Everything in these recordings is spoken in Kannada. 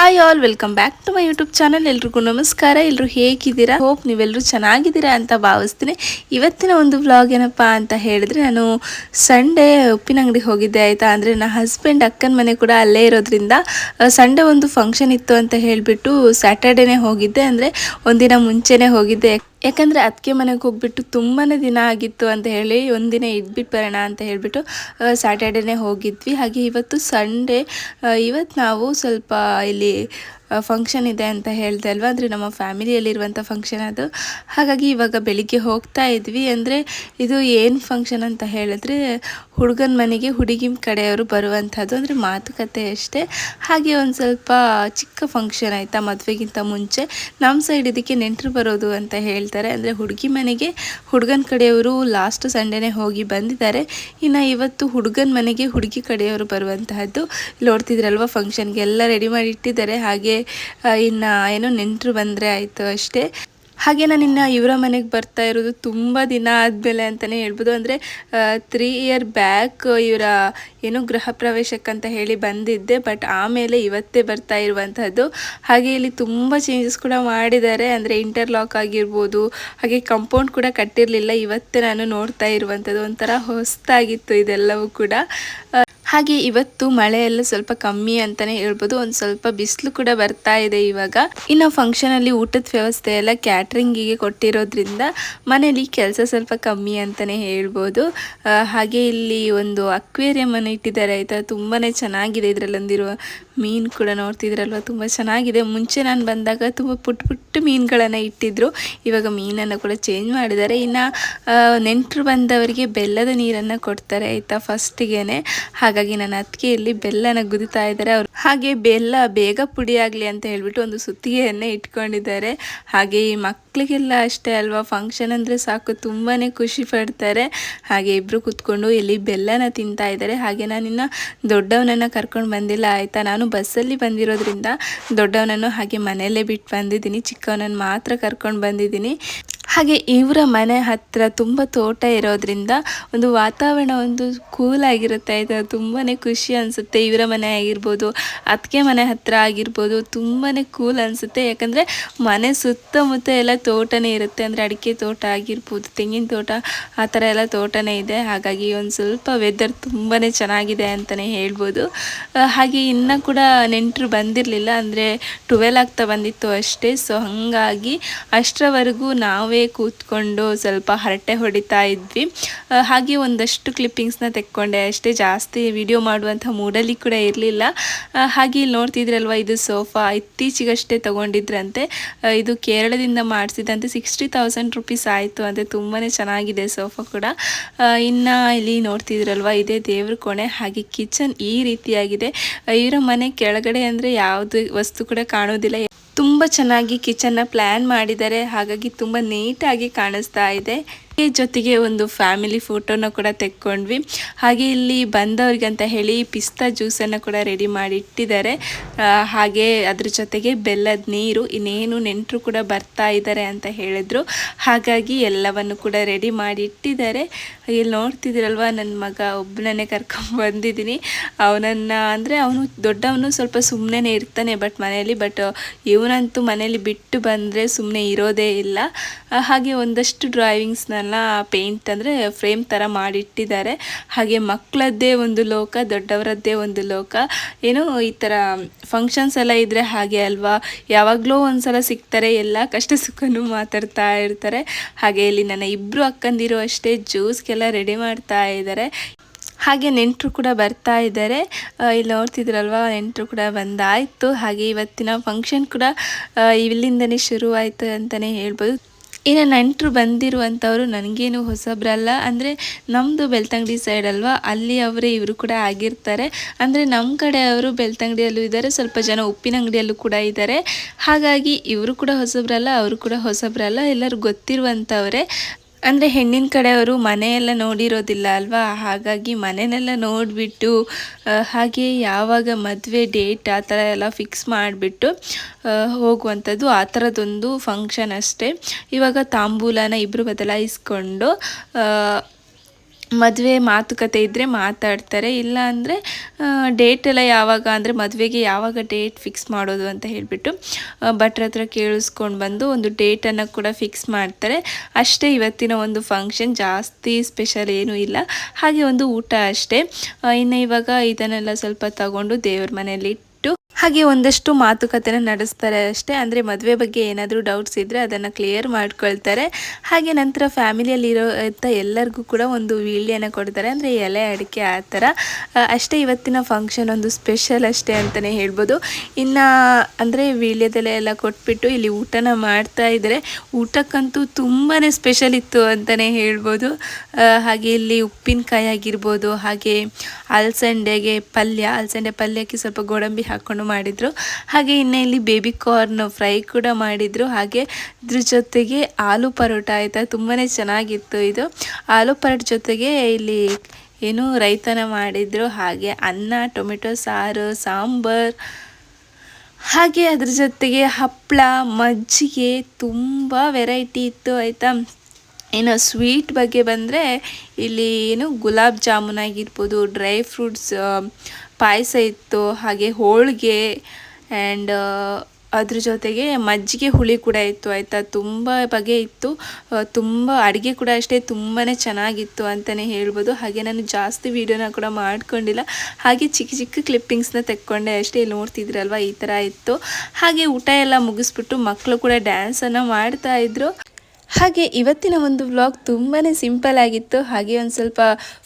Hi all welcome back to my YouTube channel ಎಲ್ರಿಗೂ ನಮಸ್ಕಾರ. ಎಲ್ಲರೂ ಹೇಗಿದ್ದೀರಾ? ಹೋಪ್ ನೀವೆಲ್ಲರೂ ಚೆನ್ನಾಗಿದ್ದೀರಾ ಅಂತ ಭಾವಿಸ್ತೀನಿ. ಇವತ್ತಿನ ಒಂದು ವ್ಲಾಗ್ ಏನಪ್ಪ ಅಂತ ಹೇಳಿದ್ರೆ, ನಾನು ಸಂಡೇ ಉಪ್ಪಿನ ಅಂಗಡಿಗೆ ಹೋಗಿದ್ದೆ ಆಯಿತಾ. ಅಂದರೆ ನನ್ನ ಹಸ್ಬೆಂಡ್ ಅಕ್ಕನ ಮನೆ ಕೂಡ ಅಲ್ಲೇ ಇರೋದ್ರಿಂದ ಸಂಡೇ ಒಂದು ಫಂಕ್ಷನ್ ಇತ್ತು ಅಂತ ಹೇಳಿಬಿಟ್ಟು ಸ್ಯಾಟರ್ಡೇನೇ ಹೋಗಿದ್ದೆ. ಅಂದರೆ ಒಂದಿನ ಮುಂಚೆನೇ ಹೋಗಿದ್ದೆ. ಯಾಕಂದರೆ ಅದಕ್ಕೆ ಮನೆಗೆ ಹೋಗ್ಬಿಟ್ಟು ತುಂಬಾ ದಿನ ಆಗಿತ್ತು ಅಂತ ಹೇಳಿ ಒಂದಿನ ಇದ್ಬಿಟ್ಟು ಬರೋಣ ಅಂತ ಹೇಳಿಬಿಟ್ಟು ಸ್ಯಾಟರ್ಡೇನೇ ಹೋಗಿದ್ವಿ. ಹಾಗೆ ಇವತ್ತು ಸಂಡೇ ಇವತ್ತು ನಾವು ಸ್ವಲ್ಪ ಇಲ್ಲಿ ಫಂಕ್ಷನ್ ಇದೆ ಅಂತ ಹೇಳಿದೆ ಅಲ್ವಾ? ಅಂದರೆ ನಮ್ಮ ಫ್ಯಾಮಿಲಿಯಲ್ಲಿರುವಂಥ ಫಂಕ್ಷನ್ ಅದು. ಹಾಗಾಗಿ ಇವಾಗ ಬೆಳಿಗ್ಗೆ ಹೋಗ್ತಾ ಇದ್ವಿ. ಅಂದರೆ ಇದು ಏನು ಫಂಕ್ಷನ್ ಅಂತ ಹೇಳಿದ್ರೆ ಹುಡುಗನ ಮನೆಗೆ ಹುಡುಗಿ ಕಡೆಯವರು ಬರುವಂಥದ್ದು. ಅಂದರೆ ಮಾತುಕತೆ ಅಷ್ಟೇ. ಹಾಗೆ ಒಂದು ಸ್ವಲ್ಪ ಚಿಕ್ಕ ಫಂಕ್ಷನ್ ಆಯಿತಾ ಮದುವೆಗಿಂತ ಮುಂಚೆ. ನಮ್ಮ ಸೈಡ್ ಇದಕ್ಕೆ ನೆಂಟರು ಬರೋದು ಅಂತ ಹೇಳ್ತಾರೆ. ಅಂದರೆ ಹುಡುಗಿ ಮನೆಗೆ ಹುಡುಗನ ಕಡೆಯವರು ಲಾಸ್ಟ್ ಸಂಡೇನೆ ಹೋಗಿ ಬಂದಿದ್ದಾರೆ. ಇನ್ನು ಇವತ್ತು ಹುಡುಗನ ಮನೆಗೆ ಹುಡುಗಿ ಕಡೆಯವರು ಬರುವಂತಹದ್ದು ನೋಡ್ತಿದ್ರಲ್ವ ಫಂಕ್ಷನ್ಗೆ ಎಲ್ಲ ರೆಡಿ ಮಾಡಿ ಇಟ್ಟಿದ್ದಾರೆ. ಹಾಗೆ ಇನ್ನು ಏನೋ ನೆಂಟರು ಬಂದರೆ ಆಯಿತು ಅಷ್ಟೇ. ಹಾಗೆ ನಾನು ಇನ್ನು ಇವರ ಮನೆಗೆ ಬರ್ತಾ ಇರೋದು ತುಂಬ ದಿನ ಆದಮೇಲೆ ಅಂತಲೇ ಹೇಳ್ಬೋದು. ಅಂದರೆ ತ್ರೀ ಇಯರ್ ಬ್ಯಾಕ್ ಇವರ ಏನು ಗೃಹ ಪ್ರವೇಶಕ್ಕಂತ ಹೇಳಿ ಬಂದಿದ್ದೆ. ಬಟ್ ಆಮೇಲೆ ಇವತ್ತೇ ಬರ್ತಾ ಇರುವಂಥದ್ದು ಹಾಗೆ ಇಲ್ಲಿ ತುಂಬ ಚೇಂಜಸ್ ಕೂಡ ಮಾಡಿದ್ದಾರೆ. ಅಂದರೆ ಇಂಟರ್ಲಾಕ್ ಆಗಿರ್ಬೋದು, ಹಾಗೆ ಕಂಪೌಂಡ್ ಕೂಡ ಕಟ್ಟಿರಲಿಲ್ಲ. ಇವತ್ತೇ ನಾನು ನೋಡ್ತಾ ಇರುವಂಥದ್ದು ಒಂಥರ ಹೊಸ್ತಾಗಿತ್ತು ಇದೆಲ್ಲವೂ ಕೂಡ. ಹಾಗೆ ಇವತ್ತು ಮಳೆ ಎಲ್ಲ ಸ್ವಲ್ಪ ಕಮ್ಮಿ ಅಂತಾನೆ ಹೇಳ್ಬೋದು. ಒಂದು ಸ್ವಲ್ಪ ಬಿಸಿಲು ಕೂಡ ಬರ್ತಾ ಇದೆ ಇವಾಗ. ಇನ್ನು ಫಂಕ್ಷನ್ ಅಲ್ಲಿ ಊಟದ ವ್ಯವಸ್ಥೆ ಎಲ್ಲ ಕ್ಯಾಟ್ರಿಂಗಿಗೆ ಕೊಟ್ಟಿರೋದ್ರಿಂದ ಮನೇಲಿ ಕೆಲಸ ಸ್ವಲ್ಪ ಕಮ್ಮಿ ಅಂತಾನೆ ಹೇಳ್ಬೋದು. ಹಾಗೆ ಇಲ್ಲಿ ಒಂದು ಅಕ್ವೇರಿಯಂ ಅನ್ನು ಇಟ್ಟಿದ್ದಾರೆ. ಆಯ್ತಾ? ತುಂಬಾನೇ ಚೆನ್ನಾಗಿದೆ ಇದರಲ್ಲೊಂದಿರುವ ಮೀನು ಕೂಡ ನೋಡ್ತಿದ್ರಲ್ವ? ತುಂಬ ಚೆನ್ನಾಗಿದೆ. ಮುಂಚೆ ನಾನು ಬಂದಾಗ ತುಂಬ ಪುಟ್ಟ ಪುಟ್ಟ ಮೀನುಗಳನ್ನು ಇಟ್ಟಿದ್ರು. ಇವಾಗ ಮೀನನ್ನು ಕೂಡ ಚೇಂಜ್ ಮಾಡಿದ್ದಾರೆ. ಇನ್ನು ನೆಂಟರು ಬಂದವರಿಗೆ ಬೆಲ್ಲದ ನೀರನ್ನು ಕೊಡ್ತಾರೆ ಆಯಿತಾ ಫಸ್ಟಿಗೇ ಹಾಗಾಗಿ ನನ್ನ ಅತ್ತಿಗೆಯಲ್ಲಿ ಬೆಲ್ಲನ ಗುದಿತಾ ಇದ್ದಾರೆ. ಅವರು ಹಾಗೆ ಬೆಲ್ಲ ಬೇಗ ಪುಡಿ ಆಗಲಿ ಅಂತ ಹೇಳಿಬಿಟ್ಟು ಒಂದು ಸುತ್ತಿಗೆಯನ್ನೇ ಇಟ್ಕೊಂಡಿದ್ದಾರೆ. ಹಾಗೆ ಈ ಮಕ್ಕಳಿಗೆಲ್ಲ ಅಷ್ಟೇ ಅಲ್ವಾ? ಫಂಕ್ಷನ್ ಅಂದರೆ ಸಾಕು. ತುಂಬಾ ಖುಷಿ ಪಡ್ತಾರೆ. ಹಾಗೆ ಇಬ್ಬರು ಕೂತ್ಕೊಂಡು ಇಲ್ಲಿ ಬೆಲ್ಲನ ತಿಂತಾ ಇದ್ದಾರೆ. ಹಾಗೆ ನಾನಿನ್ನು ದೊಡ್ಡವನನ್ನು ಕರ್ಕೊಂಡು ಬಂದಿಲ್ಲ ಆಯಿತಾ? ನಾನು ಬಸ್ಸಲ್ಲಿ ಬಂದಿರೋದ್ರಿಂದ ದೊಡ್ಡವನನ್ನು ಹಾಗೆ ಮನೆಯಲ್ಲೇ ಬಿಟ್ಟು ಬಂದಿದ್ದೀನಿ ಚಿಕ್ಕವನನ್ನು ಮಾತ್ರ ಕರ್ಕೊಂಡು ಬಂದಿದ್ದೀನಿ. ಹಾಗೆ ಇವರ ಮನೆ ಹತ್ತಿರ ತುಂಬ ತೋಟ ಇರೋದ್ರಿಂದ ಒಂದು ವಾತಾವರಣ ಒಂದು ಕೂಲ್ ಆಗಿರುತ್ತೆ. ಆಯಿತಾ ತುಂಬಾ ಖುಷಿ ಅನಿಸುತ್ತೆ. ಇವರ ಮನೆ ಆಗಿರ್ಬೋದು, ಅತ್ತಿಗೆ ಮನೆ ಹತ್ತಿರ ಆಗಿರ್ಬೋದು ತುಂಬಾ ಕೂಲ್ ಅನಿಸುತ್ತೆ. ಯಾಕಂದರೆ ಮನೆ ಸುತ್ತಮುತ್ತ ಎಲ್ಲ ತೋಟನೇ ಇರುತ್ತೆ. ಅಂದರೆ ಅಡಿಕೆ ತೋಟ ಆಗಿರ್ಬೋದು, ತೆಂಗಿನ ತೋಟ, ಆ ಥರ ಎಲ್ಲ ತೋಟನೇ ಇದೆ. ಹಾಗಾಗಿ ಒಂದು ಸ್ವಲ್ಪ ವೆದರ್ ತುಂಬಾ ಚೆನ್ನಾಗಿದೆ ಅಂತಲೇ ಹೇಳ್ಬೋದು. ಹಾಗೆ ಇನ್ನೂ ಕೂಡ ನೆಂಟರು ಬಂದಿರಲಿಲ್ಲ. ಅಂದರೆ ಟುವೆಲ್ ಆಗ್ತಾ ಬಂದಿತ್ತು ಅಷ್ಟೇ. ಸೊ ಹಾಗಾಗಿ ಅಷ್ಟರವರೆಗೂ ನಾವೇ ಕೂತ್ಕೊಂಡು ಸ್ವಲ್ಪ ಹರಟೆ ಹೊಡಿತಾ ಇದ್ವಿ. ಹಾಗೆ ಒಂದಷ್ಟು ಕ್ಲಿಪ್ಪಿಂಗ್ಸ್ನ ತೆಕ್ಕೊಂಡೆ. ಅಷ್ಟೇ ಜಾಸ್ತಿ ವಿಡಿಯೋ ಮಾಡುವಂಥ ಮೂಡಲ್ಲಿ ಕೂಡ ಇರಲಿಲ್ಲ. ಹಾಗೆ ಇಲ್ಲಿ ನೋಡ್ತಿದ್ರಲ್ವ, ಇದು ಸೋಫಾ ಇತ್ತೀಚೆಗಷ್ಟೇ ತಗೊಂಡಿದ್ರಂತೆ. ಇದು ಕೇರಳದಿಂದ ಮಾಡಿಸಿದಂತೆ ಸಿಕ್ಸ್ಟಿ ತೌಸಂಡ್ ರುಪೀಸ್ ಆಯಿತು. ಅಂತೆ ತುಂಬಾ ಚೆನ್ನಾಗಿದೆ ಸೋಫಾ ಕೂಡ. ಇನ್ನು ಇಲ್ಲಿ ನೋಡ್ತಿದ್ರಲ್ವ, ಇದೇ ದೇವ್ರ ಕೋಣೆ. ಹಾಗೆ ಕಿಚನ್ ಈ ರೀತಿಯಾಗಿದೆ. ಇವರ ಮನೆ ಕೆಳಗಡೆ ಅಂದರೆ ಯಾವುದೇ ವಸ್ತು ಕೂಡ ಕಾಣೋದಿಲ್ಲ. ತುಂಬ ಚೆನ್ನಾಗಿ ಕಿಚನ್ನ ಪ್ಲ್ಯಾನ್ ಮಾಡಿದ್ದಾರೆ. ಹಾಗಾಗಿ ತುಂಬ ನೀಟಾಗಿ ಕಾಣಿಸ್ತಾ ಇದೆ. ಜೊತೆಗೆ ಒಂದು ಫ್ಯಾಮಿಲಿ ಫೋಟೋನ ಕೂಡ ತೆಕ್ಕೊಂಡ್ವಿ. ಹಾಗೆ ಇಲ್ಲಿ ಬಂದವ್ರಿಗಂತ ಹೇಳಿ ಪಿಸ್ತಾ ಜ್ಯೂಸನ್ನು ಕೂಡ ರೆಡಿ ಮಾಡಿ ಇಟ್ಟಿದ್ದಾರೆ ಹಾಗೆ ಅದ್ರ ಜೊತೆಗೆ ಬೆಲ್ಲದ ನೀರು, ಇನ್ನೇನು ನೆಂಟರು ಕೂಡ ಬರ್ತಾ ಇದ್ದಾರೆ ಅಂತ ಹೇಳಿದ್ರು. ಹಾಗಾಗಿ ಎಲ್ಲವನ್ನು ಕೂಡ ರೆಡಿ ಮಾಡಿ ಇಟ್ಟಿದ್ದಾರೆ ಇಲ್ಲಿ ನೋಡ್ತಿದ್ದೀರಲ್ವ ನನ್ನ ಮಗ ಒಬ್ಬನೇ ಕರ್ಕೊಂಡು ಬಂದಿದ್ದೀನಿ. ಅವನನ್ನು ಅಂದರೆ ಅವನು ದೊಡ್ಡವನು ಸ್ವಲ್ಪ ಸುಮ್ಮನೆ ಇರ್ತಾನೆ ಬಟ್ ಮನೆಯಲ್ಲಿ, ಬಟ್ ಇವನಂತೂ ಮನೆಯಲ್ಲಿ ಬಿಟ್ಟು ಬಂದರೆ ಸುಮ್ಮನೆ ಇರೋದೇ ಇಲ್ಲ. ಹಾಗೆ ಒಂದಷ್ಟು ಡ್ರಾಯಿಂಗ್ಸ್ನೆಲ್ಲ ಪೇಂಟ್ ಅಂದರೆ ಫ್ರೇಮ್ ಥರ ಮಾಡಿಟ್ಟಿದ್ದಾರೆ. ಹಾಗೆ ಮಕ್ಕಳದ್ದೇ ಒಂದು ಲೋಕ, ದೊಡ್ಡವರದ್ದೇ ಒಂದು ಲೋಕ. ಏನೋ ಈ ಥರ ಫಂಕ್ಷನ್ಸ್ ಎಲ್ಲ ಇದ್ದರೆ ಹಾಗೆ ಅಲ್ವಾ? ಯಾವಾಗಲೂ ಒಂದ್ಸಲ ಸಿಗ್ತಾರೆ, ಎಲ್ಲ ಕಷ್ಟ ಸುಖನೂ ಮಾತಾಡ್ತಾ ಇರ್ತಾರೆ. ಹಾಗೆ ಇಲ್ಲಿ ನನ್ನ ಇಬ್ಬರು ಅಕ್ಕಂದಿರು ಅಷ್ಟೇ ಜ್ಯೂಸ್ಗೆಲ್ಲ ರೆಡಿ ಮಾಡ್ತಾ ಇದ್ದಾರೆ. ಹಾಗೆ ನೆಂಟರು ಕೂಡ ಬರ್ತಾ ಇದ್ದಾರೆ. ಇಲ್ಲಿ ನೋಡ್ತಿದ್ರಲ್ವ, ನೆಂಟರು ಕೂಡ ಬಂದಾಯಿತು. ಹಾಗೆ ಇವತ್ತಿನ ಫಂಕ್ಷನ್ ಕೂಡ ಇಲ್ಲಿಂದನೇ ಶುರುವಾಯಿತು ಅಂತಲೇ ಹೇಳ್ಬೋದು. ಇನ್ನು ನೆಂಟರು ಬಂದಿರುವಂಥವ್ರು ನನಗೇನು ಹೊಸಬ್ರಲ್ಲ, ಅಂದರೆ ನಮ್ಮದು ಬೆಳ್ತಂಗಡಿ ಸೈಡ್ ಅಲ್ವಾ, ಅಲ್ಲಿ ಅವರೇ ಇವರು ಕೂಡ ಆಗಿರ್ತಾರೆ. ಅಂದರೆ ನಮ್ಮ ಕಡೆ ಅವರು ಬೆಳ್ತಂಗಡಿಯಲ್ಲೂ ಇದ್ದಾರೆ ಸ್ವಲ್ಪ ಜನ ಉಪ್ಪಿನ ಅಂಗಡಿಯಲ್ಲೂ ಕೂಡ ಇದ್ದಾರೆ ಹಾಗಾಗಿ ಇವರು ಕೂಡ ಹೊಸಬ್ರಲ್ಲ, ಅವರು ಕೂಡ ಹೊಸಬ್ರಲ್ಲ, ಎಲ್ಲರೂ ಗೊತ್ತಿರುವಂಥವರೇ ಅಂದರೆ ಹೆಣ್ಣಿನ ಕಡೆಯವರು ಮನೆಯೆಲ್ಲ ನೋಡಿರೋದಿಲ್ಲ ಅಲ್ವಾ? ಹಾಗಾಗಿ ಮನೆಯಲ್ಲ ನೋಡಿಬಿಟ್ಟು ಹಾಗೆ ಯಾವಾಗ ಮದುವೆ ಡೇಟ್ ಆ ಥರ ಎಲ್ಲ ಫಿಕ್ಸ್ ಮಾಡಿಬಿಟ್ಟು ಹೋಗುವಂಥದ್ದು ಆ ಥರದ್ದೊಂದು ಫಂಕ್ಷನ್ ಅಷ್ಟೇ. ಇವಾಗ ತಾಂಬೂಲನ ಇಬ್ಬರು ಬದಲಾಯಿಸ್ಕೊಂಡು ಮದುವೆ ಮಾತುಕತೆ ಇದ್ದರೆ ಮಾತಾಡ್ತಾರೆ, ಇಲ್ಲ ಅಂದರೆ ಡೇಟ್ ಎಲ್ಲ ಯಾವಾಗ ಅಂದರೆ ಮದುವೆಗೆ ಯಾವಾಗ ಡೇಟ್ ಫಿಕ್ಸ್ ಮಾಡೋದು ಅಂತ ಹೇಳಿಬಿಟ್ಟು ಭಟ್ರ ಹತ್ರ ಕೇಳಿಸ್ಕೊಂಡು ಬಂದು ಒಂದು ಡೇಟನ್ನು ಕೂಡ ಫಿಕ್ಸ್ ಮಾಡ್ತಾರೆ. ಅಷ್ಟೇ ಇವತ್ತಿನ ಒಂದು ಫಂಕ್ಷನ್ ಜಾಸ್ತಿ ಸ್ಪೆಷಲ್ ಏನೂ ಇಲ್ಲ. ಹಾಗೆ ಒಂದು ಊಟ ಅಷ್ಟೇ. ಇನ್ನು ಇವಾಗ ಇದನ್ನೆಲ್ಲ ಸ್ವಲ್ಪ ತಗೊಂಡು ದೇವ್ರ ಮನೆಯಲ್ಲಿ ಹಾಗೆ ಒಂದಷ್ಟು ಮಾತುಕತೆನ ನಡೆಸ್ತಾರೆ ಅಷ್ಟೇ. ಅಂದರೆ ಮದುವೆ ಬಗ್ಗೆ ಏನಾದರೂ ಡೌಟ್ಸ್ ಇದ್ದರೆ ಅದನ್ನು ಕ್ಲಿಯರ್ ಮಾಡ್ಕೊಳ್ತಾರೆ. ಹಾಗೆ ನಂತರ ಫ್ಯಾಮಿಲಿಯಲ್ಲಿರೋ ಅಂತ ಎಲ್ಲರಿಗೂ ಕೂಡ ಒಂದು ವೀಳ್ಯನ ಕೊಡ್ತಾರೆ. ಅಂದರೆ ಎಲೆ, ಅಡಿಕೆ ಆ ಥರ. ಅಷ್ಟೇ ಇವತ್ತಿನ ಫಂಕ್ಷನ್ ಒಂದು ಸ್ಪೆಷಲ್ ಅಷ್ಟೇ ಅಂತಲೇ ಹೇಳ್ಬೋದು. ಇನ್ನು ಅಂದರೆ ವೀಳ್ಯದೆಲೆ ಎಲ್ಲ ಕೊಟ್ಬಿಟ್ಟು ಇಲ್ಲಿ ಊಟನ ಮಾಡ್ತಾ ಇದ್ದಾರೆ ಊಟಕ್ಕಂತೂ ತುಂಬಾ ಸ್ಪೆಷಲ್ ಇತ್ತು ಅಂತಲೇ ಹೇಳ್ಬೋದು. ಹಾಗೆ ಇಲ್ಲಿ ಉಪ್ಪಿನಕಾಯಿ ಆಗಿರ್ಬೋದು, ಹಾಗೆ ಅಲ್ಸಂಡೆಗೆ ಪಲ್ಯ. ಅಲ್ಸಂಡೆ ಪಲ್ಯಕ್ಕೆ ಸ್ವಲ್ಪ ಗೋಡಂಬಿ ಹಾಕ್ಕೊಂಡು ಮಾಡಿದರು. ಹಾಗೆ ಇನ್ನು ಇಲ್ಲಿ ಬೇಬಿ ಕಾರ್ನ್ ಫ್ರೈ ಕೂಡ ಮಾಡಿದರು. ಹಾಗೆ ಇದ್ರ ಜೊತೆಗೆ ಆಲೂ ಪರೋಟ ಆಯಿತಾ? ತುಂಬಾ ಚೆನ್ನಾಗಿತ್ತು ಇದು. ಆಲೂ ಪರೋಟ ಜೊತೆಗೆ ಇಲ್ಲಿ ಏನು ರೈತನ ಮಾಡಿದರು. ಹಾಗೆ ಅನ್ನ, ಟೊಮೆಟೊ ಸಾರು, ಸಾಂಬಾರ್. ಹಾಗೆ ಅದ್ರ ಜೊತೆಗೆ ಹಪ್ಪಳ ಮಜ್ಜಿಗೆ ತುಂಬ ವೆರೈಟಿ ಇತ್ತು ಆಯಿತಾ? ಏನು ಸ್ವೀಟ್ ಬಗ್ಗೆ ಬಂದರೆ ಇಲ್ಲಿ ಏನು ಗುಲಾಬ್ ಜಾಮೂನ್ ಆಗಿರ್ಬೋದು ಡ್ರೈ ಫ್ರೂಟ್ಸ್ ಪಾಯಸ ಇತ್ತು, ಹಾಗೆ ಹೋಳಿಗೆ ಆ್ಯಂಡ್ ಅದ್ರ ಜೊತೆಗೆ ಮಜ್ಜಿಗೆ ಹುಳಿ ಕೂಡ ಇತ್ತು, ಆಯಿತಾ? ತುಂಬ ಬಗೆ ಇತ್ತು. ತುಂಬ ಅಡುಗೆ ಕೂಡ ಅಷ್ಟೇ ತುಂಬಾ ಚೆನ್ನಾಗಿತ್ತು ಅಂತಲೇ ಹೇಳ್ಬೋದು. ಹಾಗೆ ನಾನು ಜಾಸ್ತಿ ವೀಡಿಯೋನ ಕೂಡ ಮಾಡ್ಕೊಂಡಿಲ್ಲ. ಹಾಗೆ ಚಿಕ್ಕ ಚಿಕ್ಕ ಕ್ಲಿಪ್ಪಿಂಗ್ಸ್ನ ತೆಕ್ಕೊಂಡೆ ಅಷ್ಟೇ ಇಲ್ಲಿ ನೋಡ್ತಿದ್ರಲ್ವ? ಈ ಥರ ಇತ್ತು. ಹಾಗೆ ಊಟ ಎಲ್ಲ ಮುಗಿಸ್ಬಿಟ್ಟು ಮಕ್ಕಳು ಕೂಡ ಡ್ಯಾನ್ಸನ್ನು ಮಾಡ್ತಾ ಇದ್ರು. ಹಾಗೆ ಇವತ್ತಿನ ಒಂದು ವ್ಲಾಗ್ ತುಂಬಾ ಸಿಂಪಲ್ ಆಗಿತ್ತು. ಹಾಗೆ ಒಂದು ಸ್ವಲ್ಪ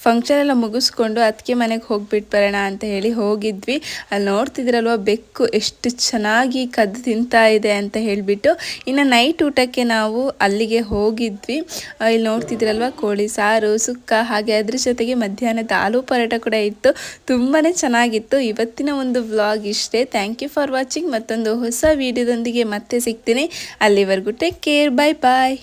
ಫಂಕ್ಷನ್ ಎಲ್ಲ ಮುಗಿಸ್ಕೊಂಡು ಅದಕ್ಕೆ ಮನೆಗೆ ಹೋಗ್ಬಿಟ್ಟು ಬರೋಣ ಅಂತ ಹೇಳಿ ಹೋಗಿದ್ವಿ. ಅಲ್ಲಿ ನೋಡ್ತಿದ್ರಲ್ವ, ಬೆಕ್ಕು ಎಷ್ಟು ಚೆನ್ನಾಗಿ ಕದ್ದು ತಿಂತಾ ಇದೆ ಅಂತ ಹೇಳಿಬಿಟ್ಟು ಇನ್ನು ನೈಟ್ ಊಟಕ್ಕೆ ನಾವು ಅಲ್ಲಿಗೆ ಹೋಗಿದ್ವಿ. ಇಲ್ಲಿ ನೋಡ್ತಿದ್ರಲ್ವ, ಕೋಳಿ ಸಾರು, ಸುಕ್ಕ, ಹಾಗೆ ಅದ್ರ ಜೊತೆಗೆ ಮಧ್ಯಾಹ್ನದ ಆಲೂ ಪರೋಟ ಕೂಡ ಇತ್ತು. ತುಂಬಾ ಚೆನ್ನಾಗಿತ್ತು. ಇವತ್ತಿನ ಒಂದು ವ್ಲಾಗ್ ಇಷ್ಟೇ. ಥ್ಯಾಂಕ್ ಯು ಫಾರ್ ವಾಚಿಂಗ್ ಮತ್ತೊಂದು ಹೊಸ ವಿಡಿಯೋದೊಂದಿಗೆ ಮತ್ತೆ ಸಿಗ್ತೀನಿ. ಅಲ್ಲಿವರೆಗೂ ಟೇಕ್ ಕೇರ್ ಬಾಯ್ ಬಾಯ್